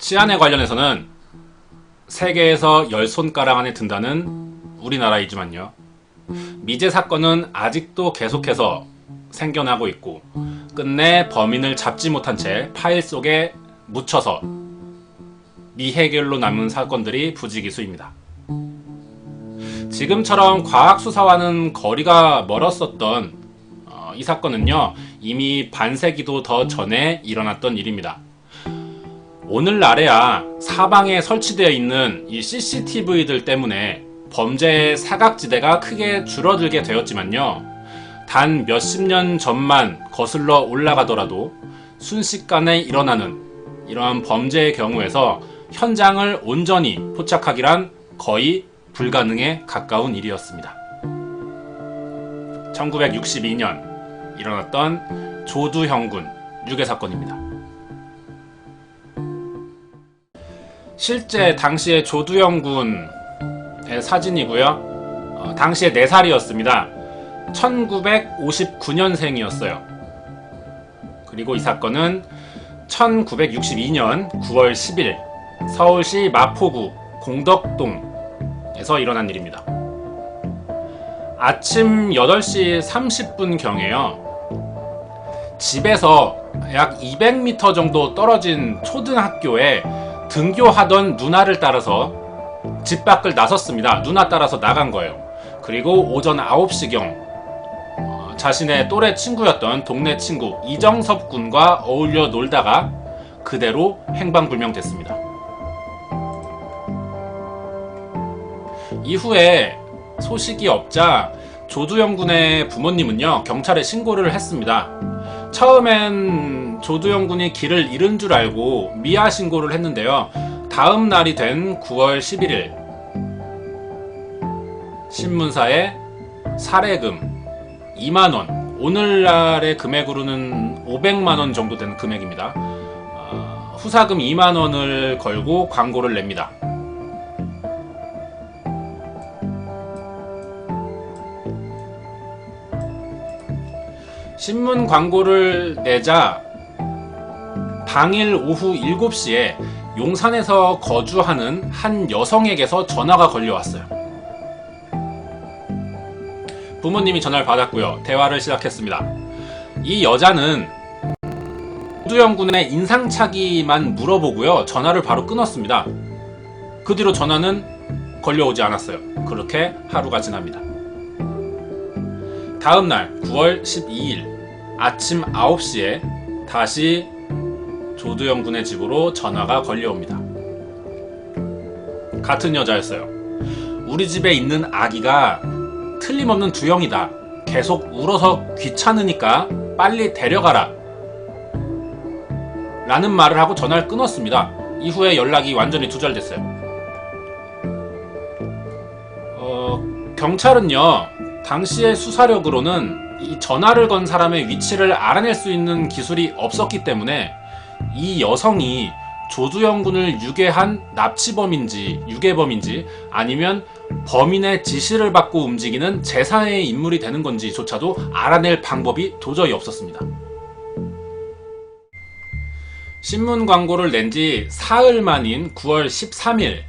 치안에 관련해서는 세계에서 열 손가락 안에 든다는 우리나라이지만요. 미제 사건은 아직도 계속해서 생겨나고 있고 끝내 범인을 잡지 못한 채 파일 속에 묻혀서 미해결로 남은 사건들이 부지기수입니다. 지금처럼 과학 수사와는 거리가 멀었었던 어, 이 사건은요 이미 반세기도 더 전에 일어났던 일입니다. 오늘날에야 사방에 설치되어 있는 이 CCTV들 때문에 범죄의 사각지대가 크게 줄어들게 되었지만요. 단 몇십 년 전만 거슬러 올라가더라도 순식간에 일어나는 이러한 범죄의 경우에서 현장을 온전히 포착하기란 거의 불가능에 가까운 일이었습니다. 1962년 일어났던 조두형군 유괴 사건입니다. 실제 당시의 조두형군의 사진이고요. 어, 당시에 4살이었습니다. 1959년생이었어요. 그리고 이 사건은 1962년 9월 10일 서울시 마포구 공덕동에서 일어난 일입니다. 아침 8시 30분 경에요. 집에서 약 200m 정도 떨어진 초등학교에 등교하던 누나를 따라서 집 밖을 나섰습니다. 누나 따라서 나간 거예요. 그리고 오전 9시경 어, 자신의 또래 친구였던 동네 친구 이정섭 군과 어울려 놀다가 그대로 행방불명됐습니다. 이후에 소식이 없자 조두영 군의 부모님은요 경찰에 신고를 했습니다. 처음엔 조두영 군이 길을 잃은 줄 알고 미아 신고를 했는데요. 다음 날이 된 9월 11일 신문사에 살해금 2만 원 오늘날의 금액으로는 500만 원 정도 되는 금액입니다. 어, 후사금 2만 원을 걸고 광고를 냅니다. 신문 광고를 내자 당일 오후 7시에 용산에서 거주하는 한 여성에게서 전화가 걸려왔어요. 부모님이 전화를 받았고요. 대화를 시작했습니다. 이 여자는 우두영 군의 인상착의만 물어보고요. 전화를 바로 끊었습니다. 그 뒤로 전화는 걸려오지 않았어요. 그렇게 하루가 지납니다. 다음 날 9월 12일 아침 9시에 다시 조두영 군의 집으로 전화가 걸려옵니다. 같은 여자였어요. 우리 집에 있는 아기가 틀림없는 두영이다. 계속 울어서 귀찮으니까 빨리 데려가라. 라는 말을 하고 전화를 끊었습니다. 이후에 연락이 완전히 두절됐어요. 어, 경찰은요, 당시의 수사력으로는 이 전화를 건 사람의 위치를 알아낼 수 있는 기술이 없었기 때문에 이 여성이 조두영 군을 유괴한 납치범인지 유괴범인지 아니면 범인의 지시를 받고 움직이는 제3의 인물이 되는 건지조차도 알아낼 방법이 도저히 없었습니다. 신문 광고를 낸 지 사흘 만인 9월 13일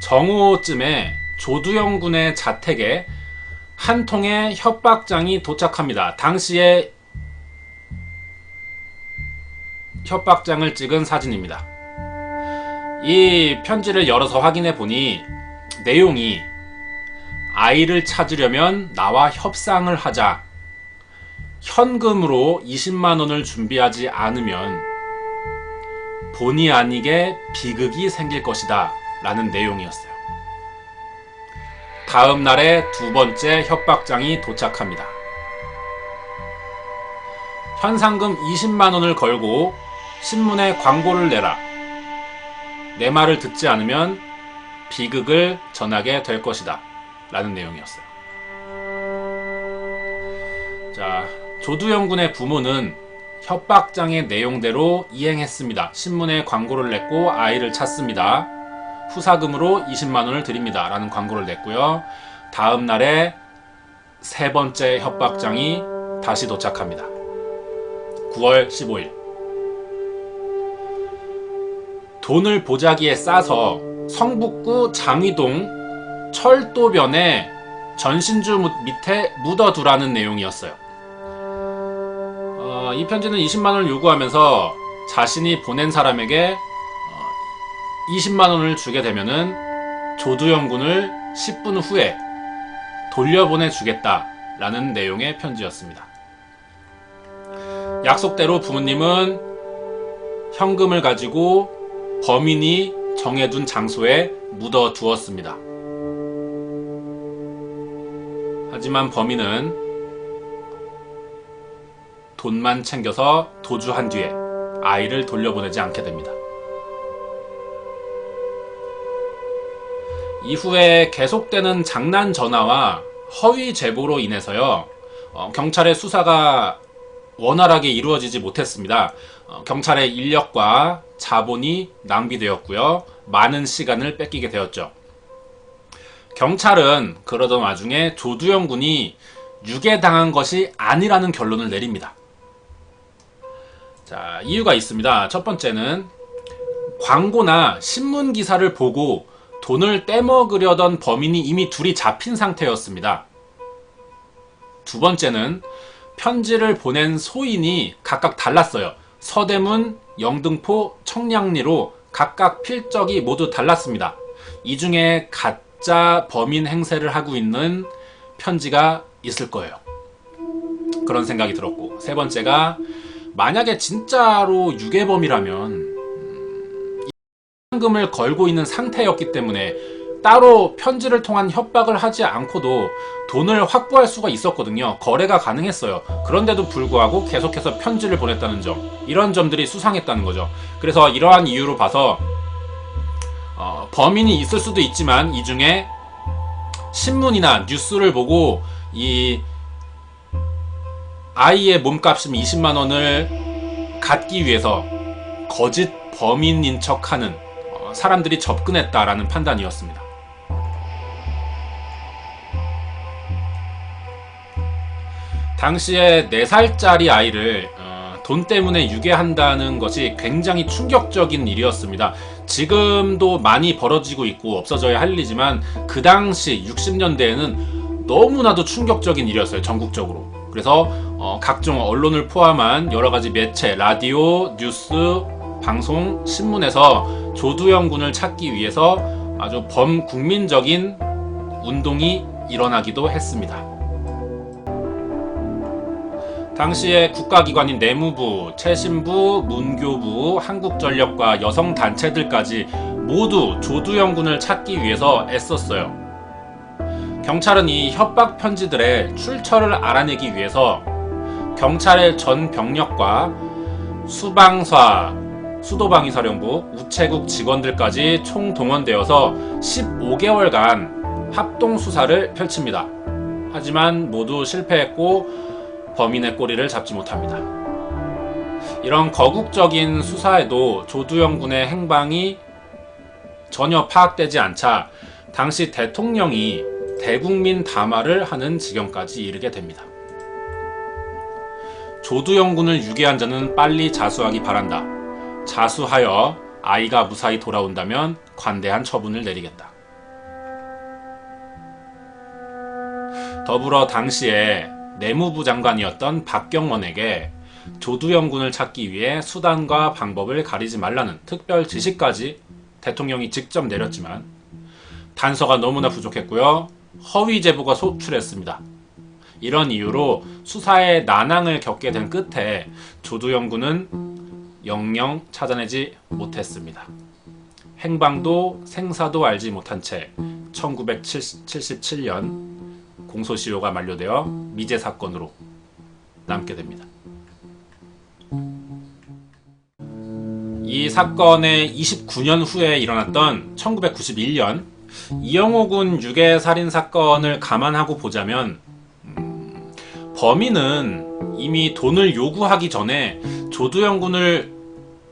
정오쯤에 조두영 군의 자택에 한 통의 협박장이 도착합니다. 당시에 협박장을 찍은 사진입니다. 이 편지를 열어서 확인해 보니 내용이 아이를 찾으려면 나와 협상을 하자. 현금으로 20만 원을 준비하지 않으면 본의 아니게 비극이 생길 것이다. 라는 내용이었어요. 다음 날에 두 번째 협박장이 도착합니다. 현상금 20만 원을 걸고 신문에 광고를 내라. 내 말을 듣지 않으면 비극을 전하게 될 것이다. 라는 내용이었어요. 자, 조두영 군의 부모는 협박장의 내용대로 이행했습니다. 신문에 광고를 냈고 아이를 찾습니다. 후사금으로 20만원을 드립니다. 라는 광고를 냈고요. 다음 날에 세 번째 협박장이 다시 도착합니다. 9월 15일. 돈을 보자기에 싸서 성북구 장위동 철도변에 전신주 무- 밑에 묻어두라는 내용이었어요. 어, 이 편지는 20만 원을 요구하면서 자신이 보낸 사람에게 어, 20만 원을 주게 되면은 조두영 군을 10분 후에 돌려보내 주겠다라는 내용의 편지였습니다. 약속대로 부모님은 현금을 가지고 범인이 정해둔 장소에 묻어 두었습니다. 하지만 범인은 돈만 챙겨서 도주한 뒤에 아이를 돌려보내지 않게 됩니다. 이후에 계속되는 장난 전화와 허위 제보로 인해서요, 어, 경찰의 수사가 원활하게 이루어지지 못했습니다. 어, 경찰의 인력과 자본이 낭비되었고요. 많은 시간을 뺏기게 되었죠. 경찰은 그러던 와중에 조두영 군이 유괴당한 것이 아니라는 결론을 내립니다. 자, 이유가 있습니다. 첫 번째는 광고나 신문 기사를 보고 돈을 떼먹으려던 범인이 이미 둘이 잡힌 상태였습니다. 두 번째는 편지를 보낸 소인이 각각 달랐어요. 서대문, 영등포, 청량리로 각각 필적이 모두 달랐습니다. 이 중에 가짜 범인 행세를 하고 있는 편지가 있을 거예요. 그런 생각이 들었고 세 번째가 만약에 진짜로 유괴범이라면 음, 현금을 걸고 있는 상태였기 때문에 따로 편지를 통한 협박을 하지 않고도 돈을 확보할 수가 있었거든요. 거래가 가능했어요. 그런데도 불구하고 계속해서 편지를 보냈다는 점. 이런 점들이 수상했다는 거죠. 그래서 이러한 이유로 봐서 어, 범인이 있을 수도 있지만 이 중에 신문이나 뉴스를 보고 이 아이의 몸값인 20만 원을 갖기 위해서 거짓 범인인 척하는 어, 사람들이 접근했다라는 판단이었습니다. 당시에 4살짜리 아이를 어, 돈 때문에 유괴한다는 것이 굉장히 충격적인 일이었습니다. 지금도 많이 벌어지고 있고 없어져야 할 일이지만 그 당시 60년대에는 너무나도 충격적인 일이었어요. 전국적으로. 그래서 어, 각종 언론을 포함한 여러 가지 매체, 라디오, 뉴스, 방송, 신문에서 조두영 군을 찾기 위해서 아주 범국민적인 운동이 일어나기도 했습니다. 당시에 국가기관인 내무부, 최신부, 문교부, 한국전력과 여성단체들까지 모두 조두영 군을 찾기 위해서 애썼어요. 경찰은 이 협박 편지들의 출처를 알아내기 위해서 경찰의 전 병력과 수방사, 수도방위사령부, 우체국 직원들까지 총 동원되어서 15개월간 합동 수사를 펼칩니다. 하지만 모두 실패했고 범인의 꼬리를 잡지 못합니다. 이런 거국적인 수사에도 조두영 군의 행방이 전혀 파악되지 않자 당시 대통령이 대국민 담화를 하는 지경까지 이르게 됩니다. 조두영 군을 유괴한 자는 빨리 자수하기 바란다. 자수하여 아이가 무사히 돌아온다면 관대한 처분을 내리겠다. 더불어 당시에 내무부 장관이었던 박경원에게 조두영 군을 찾기 위해 수단과 방법을 가리지 말라는 특별 지시까지 대통령이 직접 내렸지만 단서가 너무나 부족했고요. 허위 제보가 소출했습니다. 이런 이유로 수사에 난항을 겪게 된 끝에 조두영 군은 영영 찾아내지 못했습니다. 행방도 생사도 알지 못한 채 1977년 공소시효가 만료되어 미제 사건으로 남게 됩니다. 이 사건의 29년 후에 일어났던 1991년 이영호 군 유괴 살인 사건을 감안하고 보자면 음, 범인은 이미 돈을 요구하기 전에 조두영 군을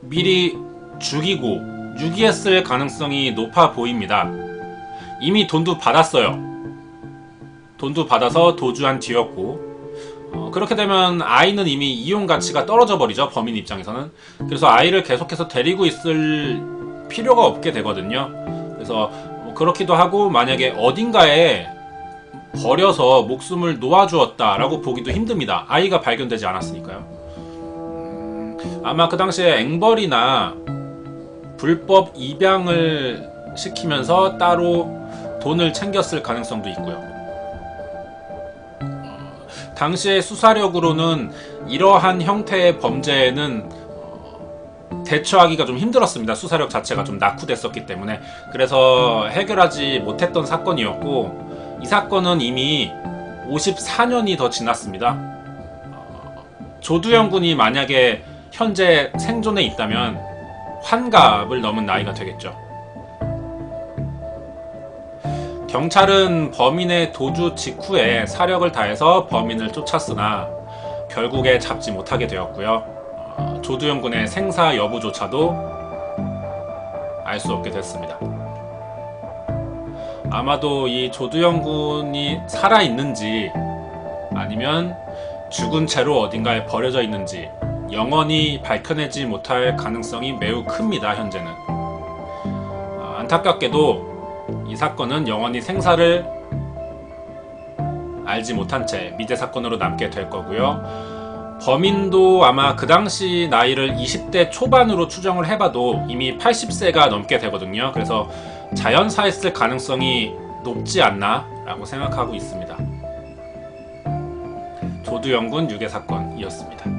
미리 죽이고 유기했을 가능성이 높아 보입니다. 이미 돈도 받았어요. 돈도 받아서 도주한 뒤였고 어, 그렇게 되면 아이는 이미 이용 가치가 떨어져 버리죠 범인 입장에서는 그래서 아이를 계속해서 데리고 있을 필요가 없게 되거든요. 그래서 뭐 그렇기도 하고 만약에 어딘가에 버려서 목숨을 놓아주었다라고 보기도 힘듭니다. 아이가 발견되지 않았으니까요. 음, 아마 그 당시에 앵벌이나 불법 입양을 시키면서 따로 돈을 챙겼을 가능성도 있고요. 어, 당시의 수사력으로는 이러한 형태의 범죄에는 어, 대처하기가 좀 힘들었습니다. 수사력 자체가 좀 낙후됐었기 때문에. 그래서 해결하지 못했던 사건이었고, 이 사건은 이미 54년이 더 지났습니다. 어, 조두영 군이 만약에 현재 생존에 있다면 환갑을 넘은 나이가 되겠죠. 경찰은 범인의 도주 직후에 사력을 다해서 범인을 쫓았으나 결국에 잡지 못하게 되었고요. 어, 조두영 군의 생사 여부조차도 알 수 없게 됐습니다. 아마도 이 조두영 군이 살아 있는지 아니면 죽은 채로 어딘가에 버려져 있는지 영원히 밝혀내지 못할 가능성이 매우 큽니다. 현재는 아, 안타깝게도 이 사건은 영원히 생사를 알지 못한 채 미제 사건으로 남게 될 거고요. 범인도 아마 그 당시 나이를 20대 초반으로 추정을 해봐도 이미 80세가 넘게 되거든요. 그래서 자연사했을 가능성이 높지 않나라고 생각하고 있습니다. 조두영군 유괴 사건이었습니다.